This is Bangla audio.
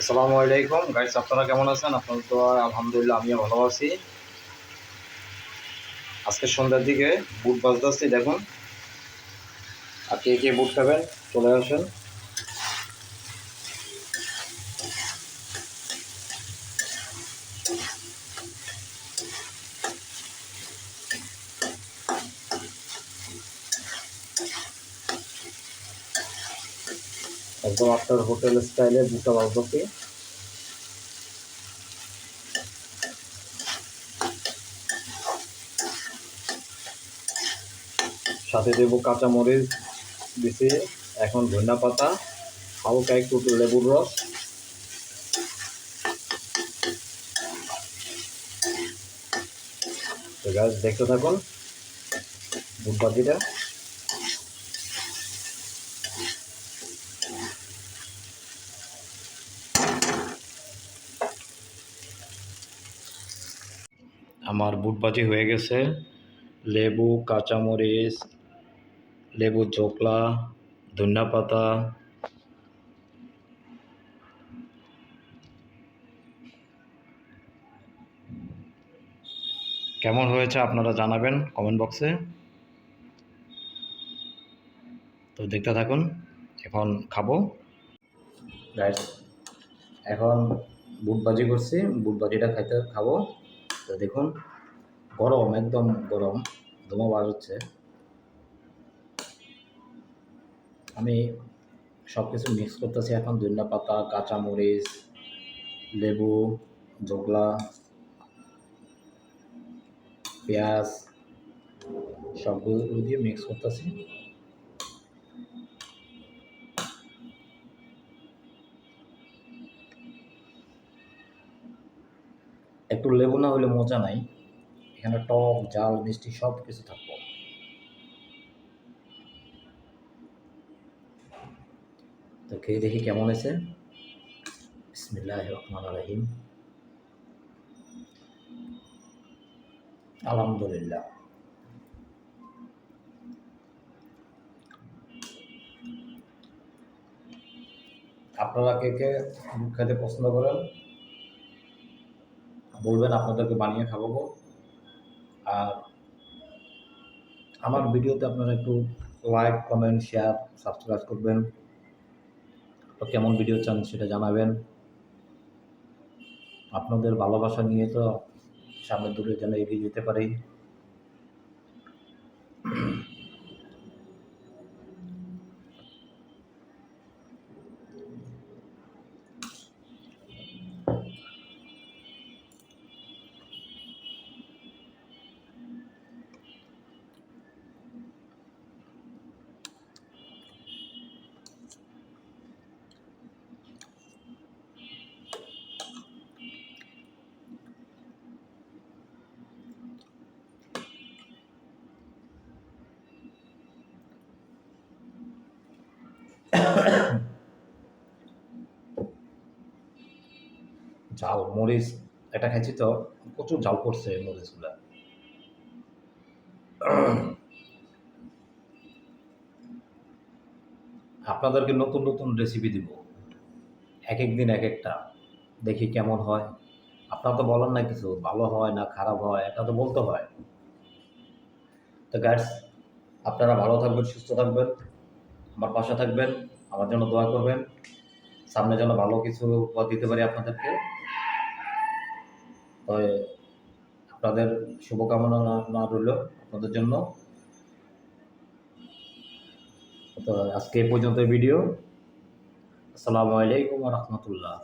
আসসালামু আলাইকুম। গাইস আপনারা কেমন আছেন? আপনার তো আলহামদুলিল্লাহ আমিও ভালো আছি। আজকে সন্ধ্যার দিকে বুট বাজতে আসছি, দেখুন। আর কে কে বুট খাবেন, চলে আসেন। একদম আপনার হোটেল স্টাইলে বুটটা বাজতেছি সাথে দেবো কাঁচা মরিচ দিছি, এখন ধনিয়া পাতা, হালকা একটু লেবুর রস। তো দেখতে থাকুন। বুট বাজিটা আমার বুটবাজি হয়ে গেছে। লেবু, কাঁচামরিচ, লেবু চোকলা, ধনিয়া পাতা, কেমন হয়েছে আপনারা জানাবেন কমেন্ট বক্সে তো দেখতে থাকুন, এখন খাব। এখন বুট ভাজি করছি, বুট ভাজিটা খাইতে খাব। তো দেখুন, গরম, একদম গরম। ধোঁয়া বার হচ্ছে। আমি সব কিছু মিক্স করতেছি এখন। ধনিয়া পাতা, কাঁচামরিচ, লেবু, জোগলা, পেঁয়াজ, সবগুলো দিয়ে মিক্স করতেছি। একটু লেবু না হলে মজা নাই। এখানে টক, জাল, মিষ্টি সব কিছু থাকব। তো খেয়ে দেখি কেমন হয়েছে। আলহামদুলিল্লাহ। আপনারা কে কে খেতে পছন্দ করেন? বলবেন, আপনাদেরকে বানিয়ে খাওয়াবো। আর আমার ভিডিওতে আপনারা একটু লাইক কমেন্ট শেয়ার সাবস্ক্রাইব করবেন। কেমন ভিডিও চান সেটা জানাবেন। আপনাদের ভালোবাসা নিয়ে তো সামনে দূরে যেন এগিয়ে যেতে পারি। ঝাল, মরিচ, এটা খাইছি তো, প্রচুর ঝাল এই মরিচগুলা। আপনাদেরকে নতুন নতুন রেসিপি দিব। এক এক দিন এক একটা, দেখি কেমন হয়। আপনার তো বলার না কিছু, ভালো হয় না খারাপ হয়, এটা তো বলতে হয়। তো গাইডস আপনারা ভালো থাকবেন, সুস্থ থাকবেন, আমার পাশে থাকবেন। আমার জন্য দোয়া করবেন। সামনে যেন ভালো কিছু উপহার দিতে পারি আপনাদেরকে। আপনাদের শুভকামনা না না রইল আপনাদের জন্য। তো আজকে এই পর্যন্ত ভিডিও আসসালামু আলাইকুম রহমতুল্লাহ।